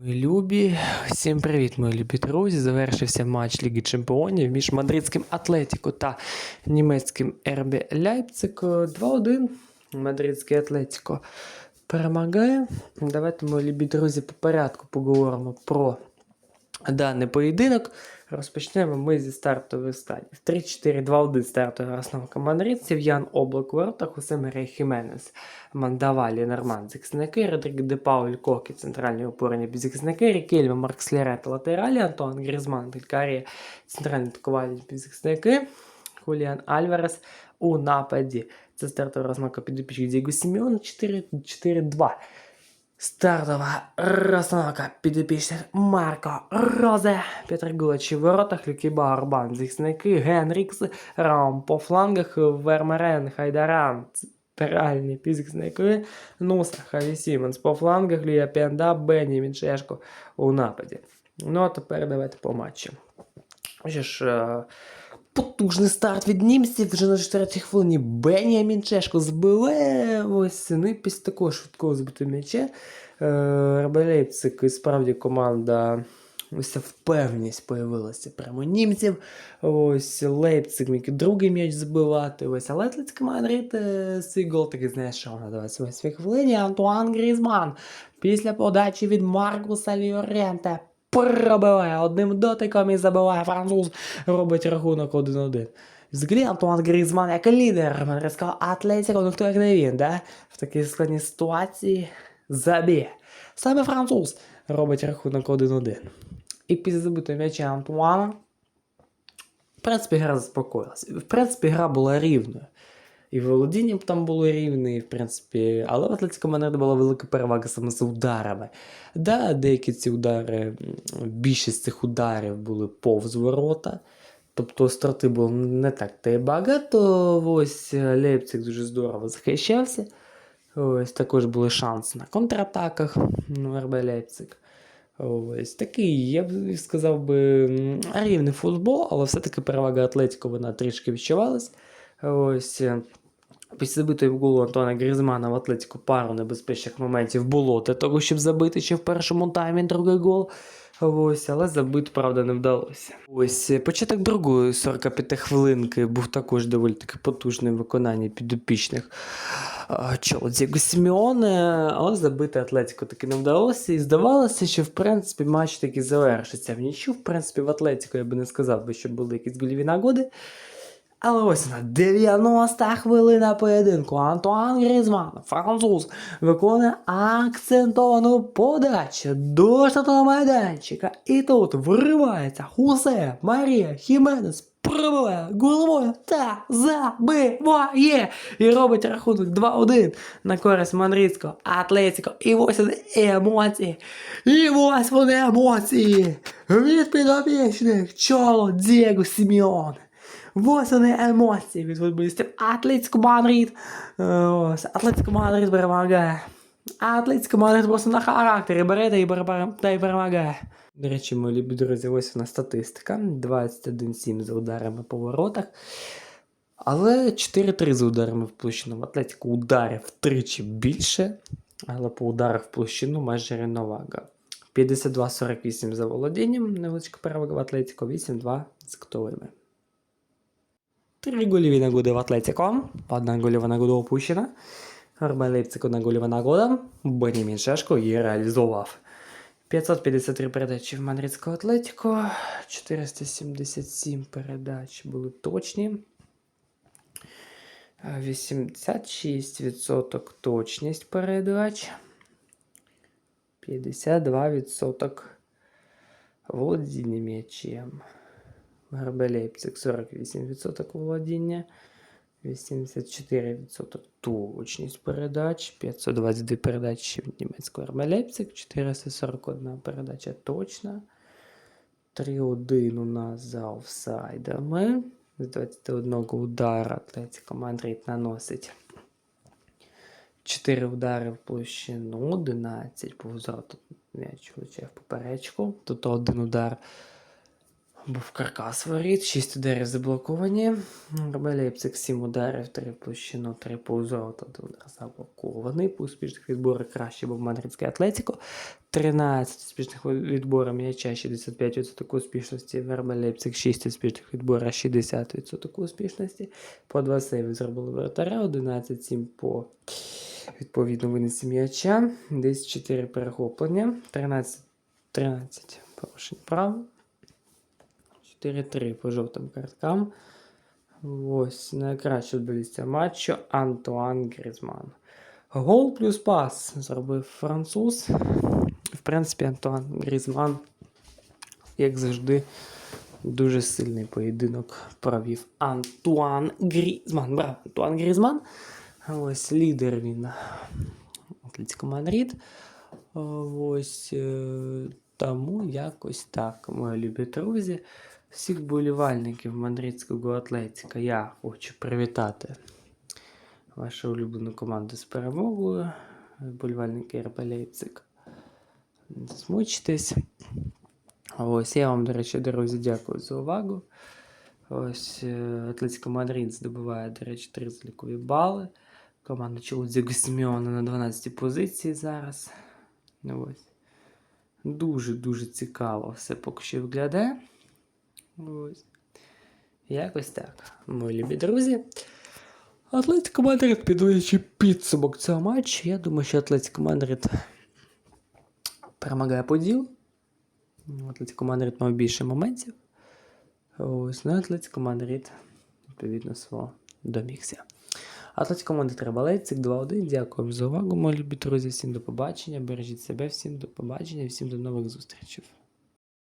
Мої любі, всім привіт, мої любі друзі. Завершився матч Ліги Чемпіонів між мадридським Атлетіко та німецьким РБ Ляйпциг 2-1. Мадридський Атлетіко перемагає. Давайте, мої любі друзі, по порядку поговоримо про даний поєдинок. Розпочнемо ми зі стартових стадій. 3-4-2-1 стартова розстановка мадридців. Ян Облак в воротах, Хосе Марія Хіменес, Мандавалі, Норман, захисники, Родрік Де Пауль, Кокі, центральні опорні захисники, Рікельма, Марк Слерет, латералі, Антуан Грізман, Белькарія, центральні атакувальні захисники, Хуліан Альварес у нападі. Це стартова розновка підопічних Дієго Сімеона 4-4-2. Стартова розстановка підопічних Марко Розе, Петр Гулачі в воротах, Люкі Барбан, захисники, Генрікс, Раум по флангах, Вермерен, Хайдаран, центральні півзахисники, Нуса, Хаві Сімонс по флангах, Лія Пенда, Бенні, Мінчешко у нападі. Ну а тепер давайте по матчу. Ж, е, потужний старт від німців вже на 4-й хвилині. Бенямін Чешко збиває ось ну після такого швидкого збитого м'яча. Е, Лейпциг і справді команда. Ось ця впевненість появилася прямо німців. Ось Лейпциг міг другий м'яч збивати. Ось але Атлетика Мадрид е, свій гол знаєш, що на 28 хвилині. Антуан Грізман після подачі від Маркуса Ліоренте пробиває одним дотиком і забиває француз. Робить рахунок 1-1. Взагалі Антуан Грізман як лідер мадридського Атлетіко, ну хто як не він, да? В такій складній ситуації заб'є. Саме француз робить рахунок 1-1. І після забитого м'яча Антуана, в принципі, гра заспокоїлася. В принципі, гра була рівною. І володіння б там було рівне, в принципі, але в Атлетико Мандрид була велика перевага саме з ударами. Да, деякі ці удари, більшість цих ударів були повз ворота. Тобто страти було не так та й багато. Ось е, Лейпциг дуже здорово захищався. Ось також були шанси на контратаках РБ Лейпциг. Ось такий, я б сказав би, рівний футбол, але все-таки перевага Атлетіко вона трішки відчувалась. Ось. е, Після забитої в голу Антона Грізмана в Атлетику пару небезпечних моментів було для того, щоб забити ще в першому таймі другий гол. Ось, але забити, правда, не вдалося. Ось е, початок другої 45 хвилинки був також доволі таки потужним виконанні підопічних а, чоло Дієго Сімеоне, але забити Атлетико таки не вдалося. І здавалося, що в принципі матч таки завершиться в нічу. В принципі, в Атлетико я би не сказав, би, що були якісь гольові нагоди. Але ось на 90 хвилина поєдинку Антуан Грізман, француз, виконує акцентовану подачу до штатного майданчика. І тут вривається Хусе Марія Хіменес, пробиває головою та забиває. І робить рахунок 2-1 на користь мадридського Атлетико. І ось вони емоції. І ось вони емоції. Від підопічних чоло Дієго Сімеоне. Ось вони емоції від футболістів. Атлетико Мадрид. Е, Ось, Атлетико Мадрид перемагає. Атлетико Мадрид просто на характері бере та й бере- та й перемагає. До речі, мої любі друзі, ось вона статистика. 21-7 за ударами по воротах. Але 4-3 за ударами в площину. Атлетико ударів втричі більше, але по ударах в площину майже рівновага. 52-48 за володінням, невеличка перевага в Атлетико, 8-2 з ктовими. Три гольові нагоди в Атлетико. Одна гольова нагода опущена. РБ одна гольова нагода. Бенімін Шешко її реалізував. 553 передачі в Мадридського Атлетико. 477 передач були точні. Е, 86% точність передач. 52% володіння м'ячем. ГРБ Лейпциг 48% володіння, 84% точність передач, 522 передачі в німецького РБ Лейпциг, 441 передача точна, 3-1 у нас за офсайдами. З 21 удара Атлетико Мадрид наносить 4 удари в площину, 11 по взвроту м'яч влучає в поперечку. Тут один удар Був каркас воріт, 6 ударів заблоковані. Лейпциг 7 ударів, 3 площину, 3 повзору, тобто удар заблокований. По успішних відборах краще був мадридський Атлетіко. 13 успішних відборів м'яча, 65% успішності. В Лейпциг 6 успішних відборів, 60% успішності. По 2 сейви зробили вратаря, 11-7 по відповідно винесі м'яча, десь 4 перехоплення, 13, 13 порушень прав. 4-3 по жовтим карткам. Ось найкраще футболіст матчу Антуан Грізман. Гол плюс пас зробив француз. В принципі, Антуан Грізман, як завжди, дуже сильний поєдинок провів Антуан Грізман. Браво, Антуан Грізман. Ось лідер він Атлетико Мадрид. Ось е, тому якось так, мої любі друзі. Всіх болівальників мадридського Атлетика я хочу привітати вашу улюблену команду з перемогою. Болівальники РБ Лейпциг. Не засмучтесь. Ось я вам, до речі, друзі, дякую за увагу. Ось е, Атлетико Мадрид здобуває, до речі, три залікові бали. Команда Чолодзіго Сімеона на 12 позиції зараз. Ось. Дуже-дуже цікаво все поки що виглядає. Ось. Якось так. Мої любі друзі. Атлетико Мадрид, підводячи підсумок цього матчу. Я думаю, що Атлетико Мадрид перемагає поділ. Атлетико Мадрид мав більше моментів. Ось, ну, Атлетико Мадрид, відповідно, свого домігся. Атлетико Мадрид треба Лейпциг 2-1. Дякую за увагу, мої любі друзі. Всім до побачення. Бережіть себе, всім до побачення, всім до нових зустрічей.